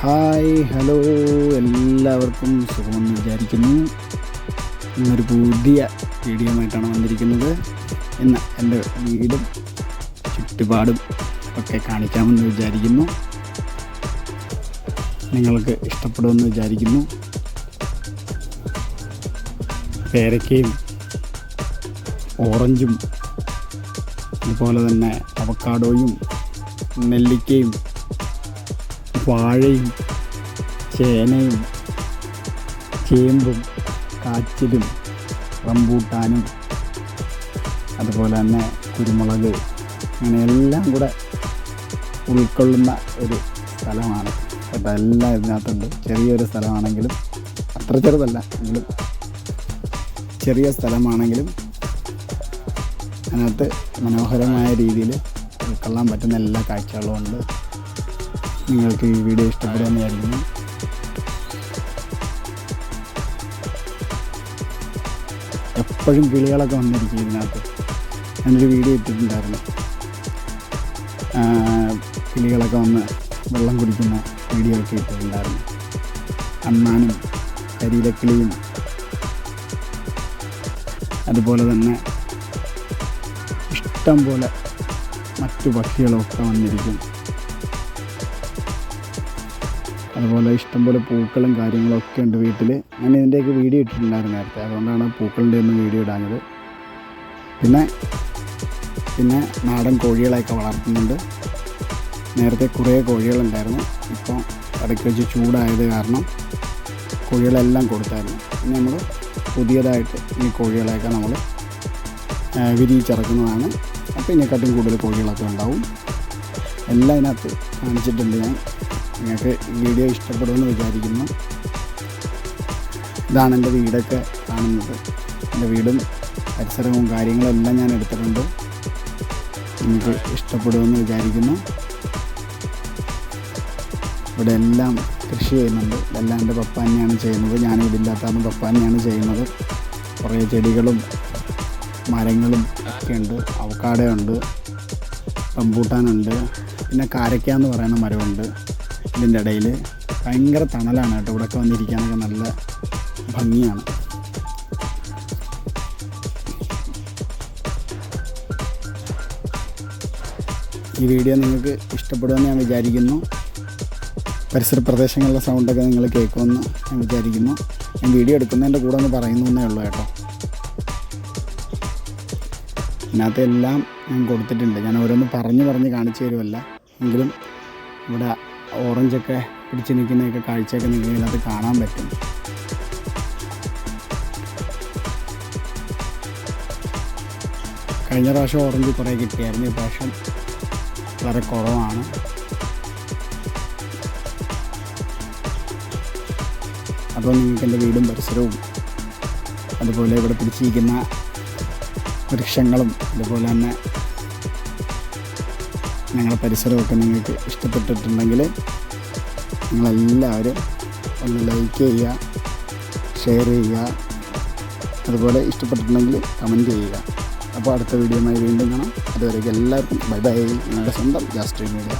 Hi hello എല്ലാവർക്കും സുഖമെന്ന് വിചാരിക്കുന്നു. ഇന്നൊരു പുതിയ വീഡിയോ ആയിട്ടാണ് വന്നിരിക്കുന്നത്. ഇന്ന് എന്റെ വീടും ചുറ്റുപാടും ഒക്കെ കാണിക്കാമെന്ന് വിചാരിക്കുന്നു. നിങ്ങൾക്ക് ഇഷ്ടപ്പെടുമെന്ന് വിചാരിക്കുന്നു. പേരക്കയും ഓറഞ്ചും അതുപോലെ തന്നെ അവക്കാഡോയും നെല്ലിക്കയും വാഴയും ചേനയും ചേമ്പും കാച്ചിലും റംബൂട്ടാനും അതുപോലെ തന്നെ കുരുമുളക് അങ്ങനെ എല്ലാം കൂടെ ഉൾക്കൊള്ളുന്ന ഒരു സ്ഥലമാണ്. കേട്ടോ എല്ലാം ഇതിനകത്തുണ്ട്. ചെറിയൊരു സ്ഥലമാണെങ്കിലും അത്ര ചെറുതല്ല എങ്കിലും ചെറിയ സ്ഥലമാണെങ്കിലും അതിനകത്ത് മനോഹരമായ രീതിയിൽ ഉൾക്കൊള്ളാൻ പറ്റുന്ന എല്ലാ കാഴ്ചകളും ഉണ്ട്. നിങ്ങൾക്ക് ഈ വീഡിയോ ഇഷ്ടപ്പെടുമെന്ന് വിചാരിക്കുന്നു എപ്പോഴും കിളികളൊക്കെ വന്നിരിക്കും ഇതിനകത്ത്. ഞാനൊരു വീഡിയോ ഇട്ടിട്ടുണ്ടായിരുന്നു. കിളികളൊക്കെ വന്ന് വെള്ളം കുടിക്കുന്ന വീഡിയോ ഒക്കെ ഇട്ടിട്ടുണ്ടായിരുന്നു. അണ്ണാനും കരിയിലക്കിളിയും. അതുപോലെ തന്നെ ഇഷ്ടം പോലെ മറ്റു പക്ഷികളൊക്കെ വന്നിരിക്കും. അതുപോലെ ഇഷ്ടംപോലെ പൂക്കളും കാര്യങ്ങളും ഒക്കെ ഉണ്ട് വീട്ടിൽ ഞാൻ ഇതിന്റെയൊക്കെ വീഡിയോ ഇട്ടിട്ടുണ്ടായിരുന്നു നേരത്തെ. അതുകൊണ്ടാണ് പൂക്കളുടെ ഒന്നും വീഡിയോ ഇടാഞ്ഞത്. പിന്നെ പിന്നെ നാടൻ കോഴികളെയൊക്കെ വളർത്തുന്നുണ്ട്. നേരത്തെ കുറേ കോഴികളുണ്ടായിരുന്നു. ഇപ്പോൾ ഇടയ്ക്ക് വെച്ച് ചൂടായത് കാരണം കോഴികളെല്ലാം കൊടുത്തായിരുന്നു. പിന്നെ നമ്മൾ പുതിയതായിട്ട് ഈ കോഴികളെയൊക്കെ നമ്മൾ വിരിയിച്ചിറക്കുന്നതാണ്. അപ്പോൾ ഇതിനെക്കാട്ടും കൂടുതൽ കോഴികളൊക്കെ ഉണ്ടാവും. എല്ലാം ഇതിനകത്ത് കാണിച്ചിട്ടുണ്ട് ഞാൻ. നിങ്ങൾക്ക് വീഡിയോ ഇഷ്ടപ്പെടുമെന്ന് വിചാരിക്കുന്നു. ഇതാണ് എന്റെ വീടൊക്കെ കാണുന്നത്. എന്റെ വീടും പരിസരവും കാര്യങ്ങളെല്ലാം ഞാൻ എടുത്തിട്ടുണ്ട്. നിങ്ങൾക്ക് ഇഷ്ടപ്പെടുമെന്ന് വിചാരിക്കുന്നു. ഇവിടെ എല്ലാം കൃഷി ചെയ്യുന്നുണ്ട്. ഇതെല്ലാം എന്റെ പപ്പ തന്നെയാണ് ചെയ്യുന്നത്. ഞാനിവിടെ ഇല്ലാത്തതാണ് പപ്പ തന്നെയാണ് ചെയ്യുന്നത്. കുറേ ചെടികളും മരങ്ങളും ഒക്കെ ഉണ്ട്. അവക്കാടയുണ്ട് റംബൂട്ടാനുണ്ട്. പിന്നെ കാരക്ക എന്ന് പറയുന്ന മരമുണ്ട്. ഇതിന്റെ ഇടയിൽ ഭയങ്കര തണലാണ് കേട്ടോ. ഇവിടെയൊക്കെ വന്നിരിക്കാനൊക്കെ നല്ല ഭംഗിയാണ്. ഈ വീഡിയോ നിങ്ങൾക്ക് ഇഷ്ടപ്പെടുമെന്ന് ഞാൻ വിചാരിക്കുന്നു. പരിസര പ്രദേശങ്ങളിലെ സൗണ്ടൊക്കെ നിങ്ങൾ കേൾക്കുമെന്ന് ഞാൻ വിചാരിക്കുന്നു. ഞാൻ വീഡിയോ എടുക്കുന്നതിന്റെ കൂടെ ഒന്ന് പറയുന്നു ഉള്ളൂ കേട്ടോ. ഇതിനകത്ത് എല്ലാം ഞാൻ കൊടുത്തിട്ടുണ്ട്. ഞാൻ ഓരോന്ന് പറഞ്ഞ് പറഞ്ഞ് കാണിച്ചു തരുമല്ല എങ്കിലും ഇവിടെ ഓറഞ്ചൊക്കെ പിടിച്ച് നിൽക്കുന്നതൊക്കെ കാഴ്ചയൊക്കെ നിങ്ങൾക്ക് ഇതിനകത്ത് കാണാൻ പറ്റും. കഴിഞ്ഞ പ്രാവശ്യം ഓറഞ്ച് കുറേ കിട്ടിയായിരുന്നു ഈ പ്രാവശ്യം വളരെ കുറവാണ്. അപ്പോൾ നിങ്ങൾക്ക് എന്റെ വീടും പരിസരവും അതുപോലെ ഇവിടെ പിടിച്ചിരിക്കുന്ന വൃക്ഷങ്ങളും അതുപോലെ തന്നെ ഞങ്ങളുടെ പരിസരമൊക്കെ നിങ്ങൾക്ക് ഇഷ്ടപ്പെട്ടിട്ടുണ്ടെങ്കിൽ നിങ്ങളെല്ലാവരും ഒന്ന് ലൈക്ക് ചെയ്യുക ഷെയർ ചെയ്യുക. അതുപോലെ ഇഷ്ടപ്പെട്ടിട്ടുണ്ടെങ്കിൽ കമന്റ് ചെയ്യുക. അപ്പോൾ അടുത്ത വീഡിയോയുമായി വീണ്ടും കാണാം. അതുവരേക്കും എല്ലാവർക്കും ബൈ ബൈ നിങ്ങളുടെ സ്വന്തം ജാസ്ട്രീ മീഡിയ.